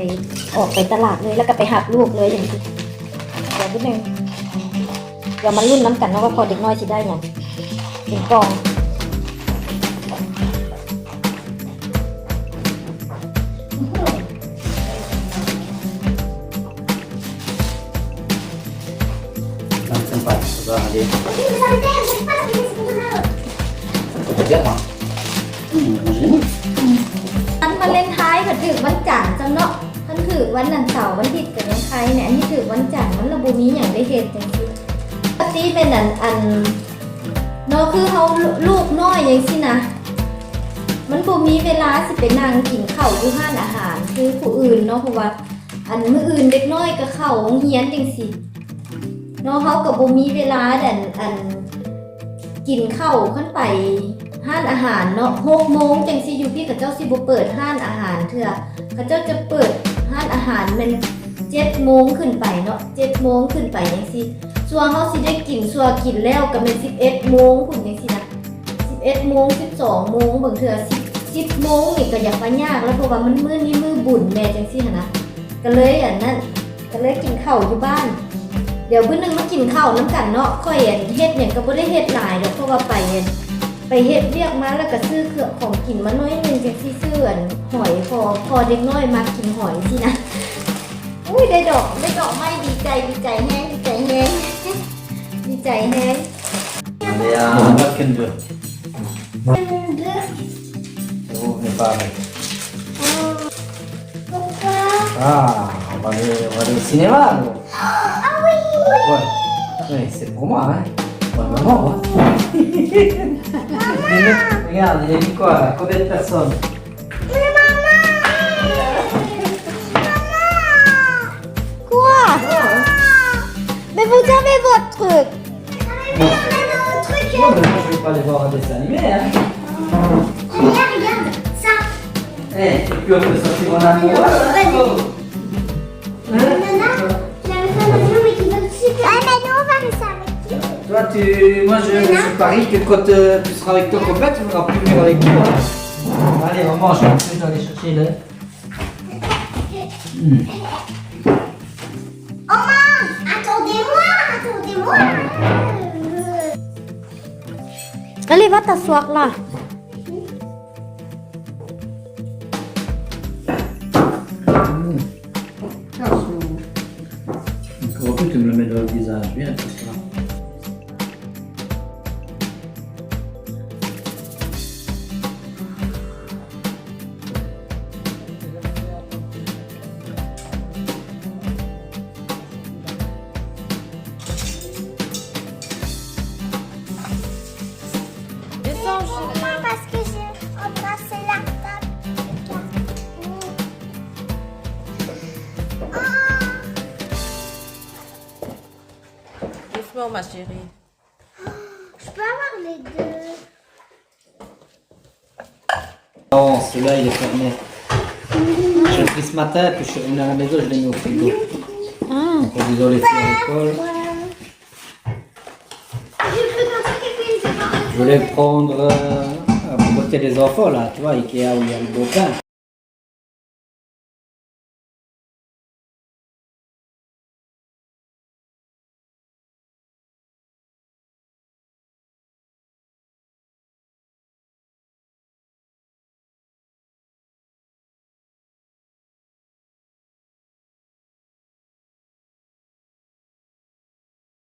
ไปออกไปตลาดเลยแล้วก็ไปหับลูกเลยอย่างที่เดี๋ยวนิดนึงเดี๋ยวมารุ่นน้ำกันเนาะว่าพอเด็กน้อยสิได้อย่างเป็นกอง Non, c'est pas. Ça va aller. Ça peut bien, hein. Hum, génial. อันมาเล่นท้ายก็ถือวันจันทร์จังเนาะ ถือวันนันเสาร์วันอาทิตย์กับยังใครเนี่ยอันนี้ถือวันจันทร์มันระบุมีอย่างได้เหตุจังซี่ปกติเป็นอันอันเนาะคือเขาลูกน้อยอย่างสินะมันบ่มีเวลาสิไปนั่งกินข้าวอยู่ห้านอาหาร คือผู้อื่นเนาะเพราะว่า อันมื้ออื่นเด็กน้อยก็เข้าโรงเรียนจังซี่เนาะเขาก็บ่มีเวลาดันอันกินข้าวขึ้นไปห้านอาหารเนาะ6โมงจังสิอยู่พี่กับเจ้าสิบ่เปิดห้านอาหารเถื่อเขาเจ้าจะเปิด ห้านอาหารมัน7โมงขึ้นไปเนาะ7โมงขึ้นไปจังซีส่วนเฮาสิได้กินส่วนกินแล้วก็แม่น11โมงพุ่นจังซีนะ11โมง12โมงบางเทื่อ10 10โมงนี่ก็อยากมายากแล้วเพราะว่ามันมื้อนี้มื้อบุญแม่จังซี่หันะก็เลยอันนั้นก็เลยกินข้าวอยู่บ้าน เดี๋ยวมื้อนนึงมากินข้าวน้ำกันเนาะค่อยอันเฮ็ดหยังก็บ่ได้เฮ็ดหลายเดอกเพราะว่าไปอัน ไปเฮ็ดเรียกมาแล้วก็ซื้อเครื่องของกินมาน้อยหนึงจังซี่ซื้ออันหอยพอพอเด็กน้อยมากินหอยสินะอุ้ยได้ดอกได้ดอกไม้ดีใจดีใจแฮงดีใจแฮงดีใจแฮง Allez, On un. va qu'une deux. C'est bon, on n'est pas avec. Ah, on va aller, on va aller au cinéma. alors. Ah oui Ouais. Ouais, maman. Regarde, il y a mis quoi Combien de personnes Mais maman Maman Quoi Mais vous avez votre truc Non, mais moi je vais pas aller voir un dessin animé. Hein. Regarde, regarde, ça. Eh, tu peux sentir mon amour. Toi, tu... moi je, je parie que quand euh, tu seras avec ton copain, tu voudras plus venir avec moi. Allez, on mange, je vais aller chercher le. Hmm. Attendez-moi, attendez-moi. Allez, va t'asseoir là. Encore plus, tu me le mets dans le visage, bien, Doucement, ma chérie. Je peux avoir les deux. Non, celui-là il est fermé. Je l'ai pris ce matin, puis je suis revenu à la maison, je l'ai mis au frigo. Ah. Donc on les faire à l'école. Je voulais prendre euh, pour côté des enfants là, tu vois, Ikea où il y a le beau pain.